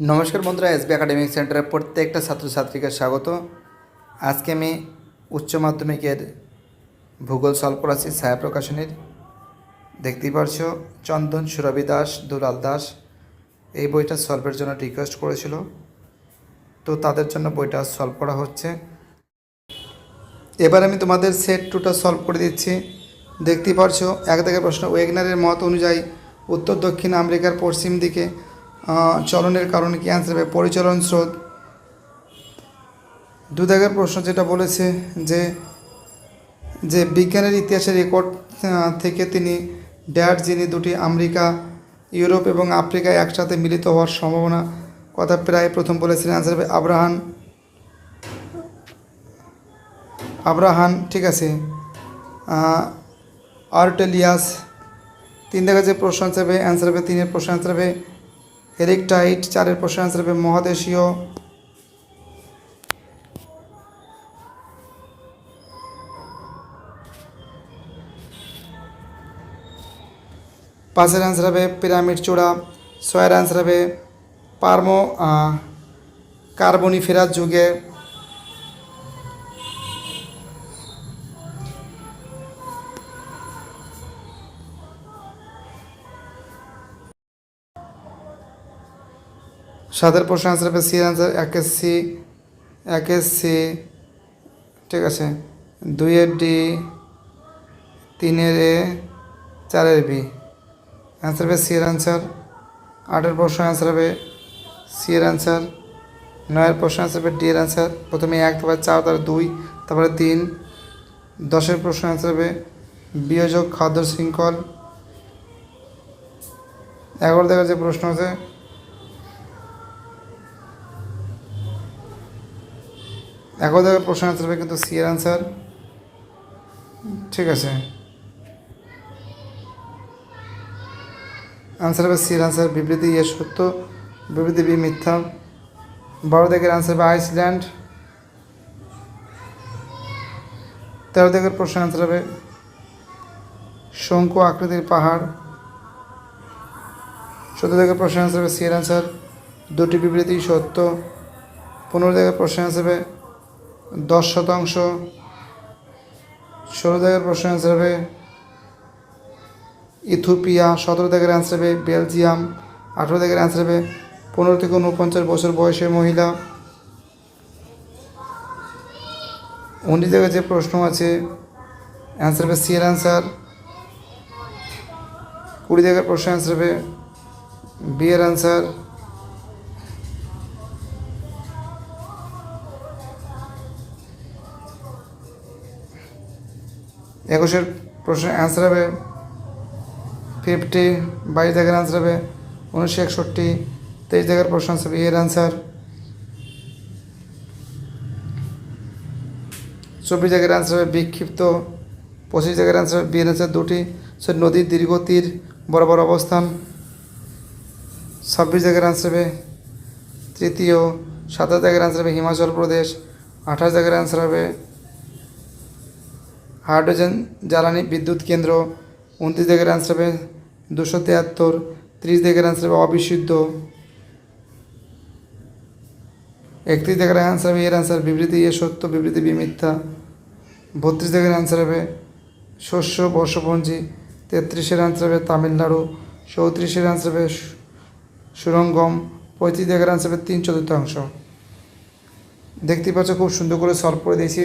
নমস্কার বন্ধুরা, SB academic সেন্টারের প্রত্যেকটা ছাত্রছাত্রীকে স্বাগত। আজকে আমি উচ্চ মাধ্যমিকের ভূগোল সলভ করাচ্ছি ছায়া প্রকাশনীর দেখতেই পারছ, চন্দন, সুরভি দাস, দুলাল দাস, এই বইটা সলভের জন্য রিকোয়েস্ট করেছিল। তো তাদের জন্য বইটা সলভ করা হচ্ছে। এবার আমি তোমাদের সেট টুটা সলভ করে দিচ্ছি। দেখতেই পারছ, এক থেকে প্রশ্ন ওয়েগনারের মত অনুযায়ী উত্তর দক্ষিণ আমেরিকার পশ্চিম দিকে চলনের কারণে কি অ্যান্সার হবে? পরিচলন স্রোত। দু দাগের প্রশ্ন যেটা বলেছে যে যে বিজ্ঞানের ইতিহাসের রেকর্ড থেকে তিনি ড্যাড, যিনি দুটি আমেরিকা, ইউরোপ এবং আফ্রিকায় একসাথে মিলিত হওয়ার সম্ভাবনা কথা প্রায় প্রথম বলেছিলেন। অ্যান্সার হবে আব্রাহান আব্রাহান ঠিক আছে। আর্টেলিয়াস। তিন দেখা যে প্রশ্ন হবে অ্যান্সার হবে, তিনের প্রশ্ন আনসার হবে হেরিকটাইট চারের প্রশ্ন আনসার হবে মহাদেশীয়। পাঁচের অ্যান্সার হবে পিরামিড চূড়া, ছয়ের অ্যান্সার হবে পার্মো কার্বনিফেরাস যুগে। সাতের প্রশ্ন আনসার হবে সি আনসার একের সি একের সি ঠিক আছে। দুইয়ের ডি তিনের এ চারের বি অ্যান্সার হবে সি এর অ্যান্সার আটের প্রশ্ন অ্যান্সার হবে সি এর অ্যান্সার নয়ের প্রশ্ন অ্যান্সার হবে ডি এর অ্যান্সার প্রথমে এক, তারপরে চার, তারপরে দুই, তারপরে তিন। দশের প্রশ্ন অ্যান্সার হবে বিয়োজক খাদ্য শৃঙ্খল। এগারো দেখার যে প্রশ্ন আছে এগারো দেখার প্রশ্ন অ্যান্সার হবে কিন্তু সি এর অ্যান্সার ঠিক আছে। আনসার হবে সির আনসার বিবৃতি ইয়ে সত্য, বিবৃতি বি মিথ্যা। বারো দিকের আনসার হবে আইসল্যান্ড তেরো দিকের প্রশ্ন আনসার হবে শঙ্কু আকৃতির পাহাড়। চোদ্দ দিকের প্রশ্ন আনসার হবে সির আনসার দুটি বিবৃতি সত্য। পনেরো দিকের প্রশ্ন আনসার হবে দশ শতাংশ। ষোলো দিকের প্রশ্ন আনসার হবে, ইথিওপিয়া সতেরো থেকে অ্যান্সার হবে, বেলজিয়াম আঠেরো থেকে অ্যান্সার হবে, পনেরো থেকে উনপঞ্চাশ বছর বয়সের মহিলা। উনিশ থেকে যে প্রশ্ন আছে অ্যান্সার হবে সি এর অ্যান্সার কুড়ি থেকে প্রশ্ন অ্যান্সার হবে বি এর অ্যান্সার একুশের প্রশ্নের অ্যান্সার হবে ফিফটি বাইশ জায়গার আনসার হবে উনিশশো একষট্টি, তেইশ জায়গার প্রশ্ন আসবে এর আনসার চব্বিশ জায়গার আনসার হবে বিক্ষিপ্ত, পঁচিশ জায়গার আনসার হবে বিয়ের আনসার দুটি, সে নদীর দীর্ঘ তীর, বরাবর অবস্থান. ছাব্বিশ জায়গার আনসার হবে তৃতীয়, সাতাশ জায়গার আনসার হবে হিমাচল প্রদেশ, আঠাশ জায়গার আনসার হবে হাইড্রোজেন জ্বালানি বিদ্যুৎ কেন্দ্র, উনত্রিশ দিকের অ্যান্সার হবে দুশো তিয়াত্তর, ত্রিশ দিকের অ্যান্সার হবে অবিশুদ্ধ। একত্রিশ দিকের অ্যান্সার হবে এর অ্যান্সার বিবৃতি, এ সত্য, বিবৃতি বি মিথ্যা। বত্রিশ দিকের অ্যান্সার হবে শস্য, বর্ষপঞ্জি। তেত্রিশের অ্যান্সার হবে তামিলনাড়ু। চৌত্রিশের অ্যান্সার হবে সুরঙ্গম। পঁয়ত্রিশ দিকের অ্যান্সার হবে তিন চতুর্থাংশ। দেখতে পাচ্ছ খুব সুন্দর করে সলভ করে দিয়েছি।